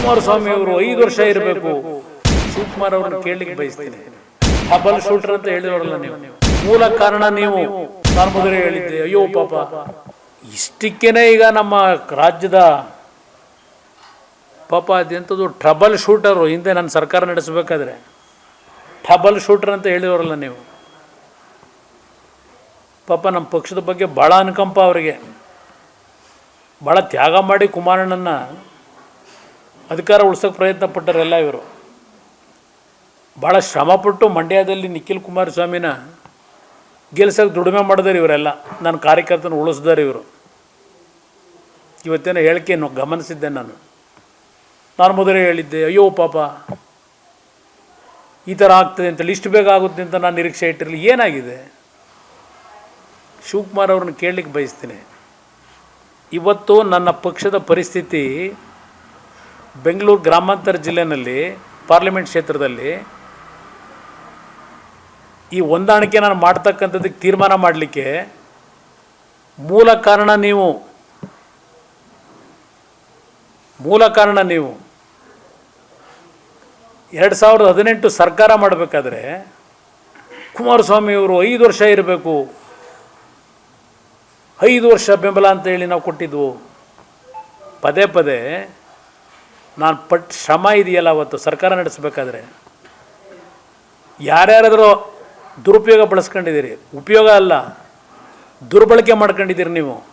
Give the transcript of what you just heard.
ಕುಮಾರಸ್ವಾಮಿ ಅವರು ಐದು ವರ್ಷ ಇರಬೇಕು. ಶಿವಕುಮಾರ್ ಅವ್ರನ್ನ ಕೇಳಲಿಕ್ಕೆ ಬಯಸ್ತೀನಿ. ಹಬ್ಬಲ್ ಶೂಟರ್ ಅಂತ ಹೇಳಿದವರಲ್ಲ ನೀವು. ಮೂಲ ಕಾರಣ ನೀವು. ನಾನು ಮೊದಲೇ ಹೇಳಿದ್ದೆ, ಅಯ್ಯೋ ಪಾಪ, ಇಷ್ಟಕ್ಕೇನೆ ಈಗ ನಮ್ಮ ರಾಜ್ಯದ ಪಾಪ ಅದೆಂಥದ್ದು ಟ್ರಬಲ್ ಶೂಟರು ಹಿಂದೆ ನನ್ನ ಸರ್ಕಾರ ನಡೆಸಬೇಕಾದ್ರೆ. ಟ್ರಬಲ್ ಶೂಟರ್ ಅಂತ ಹೇಳಿದವರಲ್ಲ ನೀವು. ಪಾಪ ನಮ್ಮ ಪಕ್ಷದ ಬಗ್ಗೆ ಭಾಳ ಅನುಕಂಪ ಅವರಿಗೆ. ಭಾಳ ತ್ಯಾಗ ಮಾಡಿ ಕುಮಾರಣ್ಣನ ಅಧಿಕಾರ ಉಳ್ಸೋಕೆ ಪ್ರಯತ್ನ ಪಟ್ಟರೆಲ್ಲ ಇವರು. ಭಾಳ ಶ್ರಮಪಟ್ಟು ಮಂಡ್ಯದಲ್ಲಿ ನಿಖಿಲ್ ಕುಮಾರಸ್ವಾಮಿನ ಗೆಲ್ಸೋಕೆ ದುಡಿಮೆ ಮಾಡಿದಾರೆ ಇವರೆಲ್ಲ. ನನ್ನ ಕಾರ್ಯಕರ್ತನ ಉಳಿಸಿದಾರೆ ಇವರು. ಇವತ್ತೇನೋ ಹೇಳಿಕೆಯನ್ನು ಗಮನಿಸಿದ್ದೆ ನಾನು. ನಾನು ಮೊದಲೇ ಹೇಳಿದ್ದೆ, ಅಯ್ಯೋ ಪಾಪ, ಈ ಥರ ಆಗ್ತದೆ ಅಂತ ಇಷ್ಟು ಬೇಗ ಆಗುತ್ತೆ ಅಂತ ನಾನು ನಿರೀಕ್ಷೆ ಇಟ್ಟಿರಲಿ. ಏನಾಗಿದೆ? ಶಿವಕುಮಾರ್ ಅವ್ರನ್ನ ಕೇಳಲಿಕ್ಕೆ ಬಯಸ್ತೀನಿ. ಇವತ್ತು ನನ್ನ ಪಕ್ಷದ ಪರಿಸ್ಥಿತಿ ಬೆಂಗಳೂರು ಗ್ರಾಮಾಂತರ ಜಿಲ್ಲೆಯಲ್ಲಿ ಪಾರ್ಲಿಮೆಂಟ್ ಕ್ಷೇತ್ರದಲ್ಲಿ ಈ ಹೊಂದಾಣಿಕೆ ನಾನು ಮಾಡ್ತಕ್ಕಂಥದ್ದಕ್ಕೆ ತೀರ್ಮಾನ ಮಾಡಲಿಕ್ಕೆ ಮೂಲ ಕಾರಣ ನೀವು, ಮೂಲ ಕಾರಣ ನೀವು ಎರಡು ಸಾವಿರದ ಹದಿನೆಂಟು ಸರ್ಕಾರ ಮಾಡಬೇಕಾದ್ರೆ ಕುಮಾರಸ್ವಾಮಿಯವರು ಐದು ವರ್ಷ ಇರಬೇಕು. ಐದು ವರ್ಷ ಬೆಂಬಲ ಅಂತ ಹೇಳಿ ನಾವು ಕೊಟ್ಟಿದ್ವು. ಪದೇ ಪದೇ ನಾನು ಪಟ್, ಶ್ರಮ ಇದೆಯಲ್ಲ ಅವತ್ತು, ಸರ್ಕಾರ ನಡೆಸಬೇಕಾದ್ರೆ? ಯಾರ್ಯಾರಾದರೂ ದುರುಪಯೋಗ ಬಳಸ್ಕೊಂಡಿದ್ದೀರಿ? ಉಪಯೋಗ ಅಲ್ಲ. ದುರ್ಬಳಕೆ ಮಾಡ್ಕೊಂಡಿದ್ದೀರಿ ನೀವು.